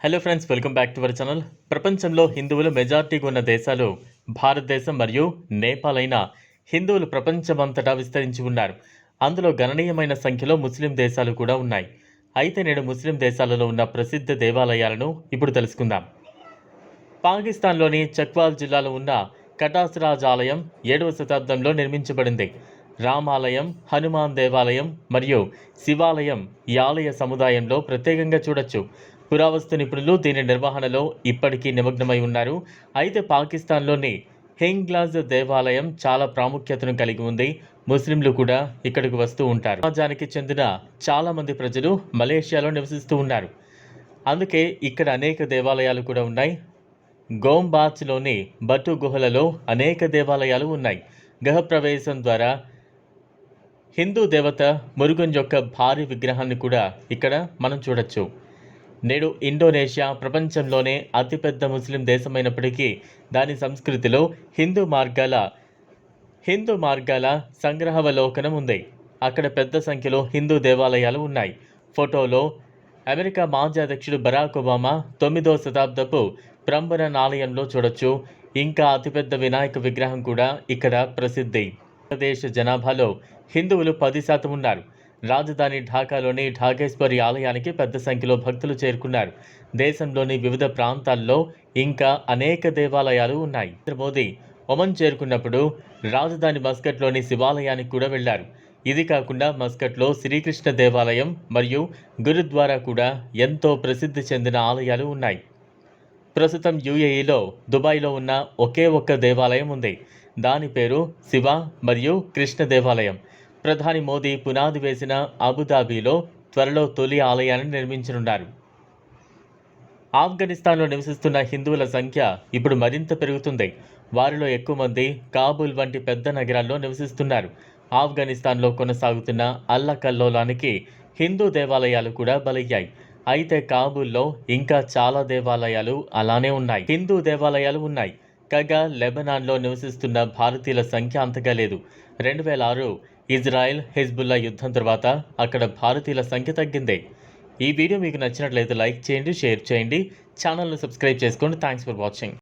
Hello friends welcome back to our channel ప్రపంచంలో హిందువులు మెజార్టీగా ఉన్న దేశాలు భారతదేశం మరియు నేపాల్ అయిన హిందువులు ప్రపంచమంతటా విస్తరించి ఉన్నారు. అందులో గణనీయమైన సంఖ్యలో ముస్లిం దేశాలు కూడా ఉన్నాయి. అయితే నేడు ముస్లిం దేశాలలో ఉన్న ప్రసిద్ధ దేవాలయాలను ఇప్పుడు తెలుసుకుందాం. పాకిస్తాన్లోని చక్వాల్ జిల్లాలో ఉన్న కటాసరాజ్ ఆలయం ఏడవ శతాబ్దంలో నిర్మించబడింది. రామాలయం హనుమాన్ దేవాలయం మరియు శివాలయం ఈ ఆలయ సముదాయంలో ప్రత్యేకంగా చూడొచ్చు. పురావస్తు నిపుణులు దీని నిర్వహణలో ఇప్పటికీ నిమగ్నమై ఉన్నారు. అయితే పాకిస్తాన్లోని హింగ్లాజ్ దేవాలయం చాలా ప్రాముఖ్యతను కలిగి ఉంది. ముస్లింలు కూడా ఇక్కడికి వస్తూ ఉంటారు. సమాజానికి చెందిన చాలామంది ప్రజలు మలేషియాలో నివసిస్తూ ఉన్నారు. అందుకే ఇక్కడ అనేక దేవాలయాలు కూడా ఉన్నాయి. గోంబాచ్లోని బటు గుహలలో అనేక దేవాలయాలు ఉన్నాయి. గృహప్రవేశం ద్వారా హిందూ దేవత మురుగన్ యొక్క భారీ విగ్రహాన్ని కూడా ఇక్కడ మనం చూడొచ్చు. నేడు ఇండోనేషియా ప్రపంచంలోనే అతిపెద్ద ముస్లిం దేశమైనప్పటికీ దాని సంస్కృతిలో హిందూ మార్గాల హిందూ మార్గాల సంగ్రహవలోకనం ఉంది. అక్కడ పెద్ద సంఖ్యలో హిందూ దేవాలయాలు ఉన్నాయి. ఫోటోలో అమెరికా మాజీ అధ్యక్షుడు బరాక్ ఒబామా తొమ్మిదో శతాబ్దపు ప్రంబరన్ ఆలయంలో చూడొచ్చు. ఇంకా అతిపెద్ద వినాయక విగ్రహం కూడా ఇక్కడ ప్రసిద్ధి. భారతదేశ జనాభాలో హిందువులు పది శాతం ఉన్నారు. రాజధాని ఢాకాలోని ఢాకేశ్వరి ఆలయానికి పెద్ద సంఖ్యలో భక్తులు చేరుకున్నారు. దేశంలోని వివిధ ప్రాంతాల్లో ఇంకా అనేక దేవాలయాలు ఉన్నాయి. మోదీ ఒమన్ చేరుకున్నప్పుడు రాజధాని మస్కట్లోని శివాలయానికి కూడా వెళ్ళారు ఇది కాకుండా మస్కట్లో శ్రీకృష్ణ దేవాలయం మరియు గురుద్వారా కూడా ఎంతో ప్రసిద్ధి చెందిన ఆలయాలు ఉన్నాయి. ప్రస్తుతం యుఏఈలో దుబాయ్లో ఉన్న ఒకే ఒక్క దేవాలయం ఉంది. దాని పేరు శివ మరియు కృష్ణ దేవాలయం. ప్రధాని మోదీ పునాది వేసిన అబుదాబీలో త్వరలో తొలి ఆలయాన్ని నిర్మించనున్నారు. ఆఫ్ఘనిస్తాన్లో నివసిస్తున్న హిందువుల సంఖ్య ఇప్పుడు మరింత పెరుగుతుంది. వారిలో ఎక్కువ మంది కాబూల్ వంటి పెద్ద నగరాల్లో నివసిస్తున్నారు. ఆఫ్ఘనిస్తాన్లో కొనసాగుతున్న అల్లకల్లోలానికి హిందూ దేవాలయాలు కూడా బలయ్యాయి. అయితే కాబూల్లో ఇంకా చాలా దేవాలయాలు అలానే ఉన్నాయి. హిందూ దేవాలయాలు ఉన్నాయి. కాగా లెబనాన్లో నివసిస్తున్న భారతీయుల సంఖ్య అంతగా లేదు. రెండు వేల ఆరు ఇజ్రాయెల్ హెజ్బుల్లా యుద్ధం తర్వాత అక్కడ భారతీయుల సంఖ్య తగ్గింది. ఈ వీడియో మీకు నచ్చినట్లయితే లైక్ చేయండి షేర్ చేయండి. ఛానల్ను సబ్స్క్రైబ్ చేసుకోండి. Thanks for watching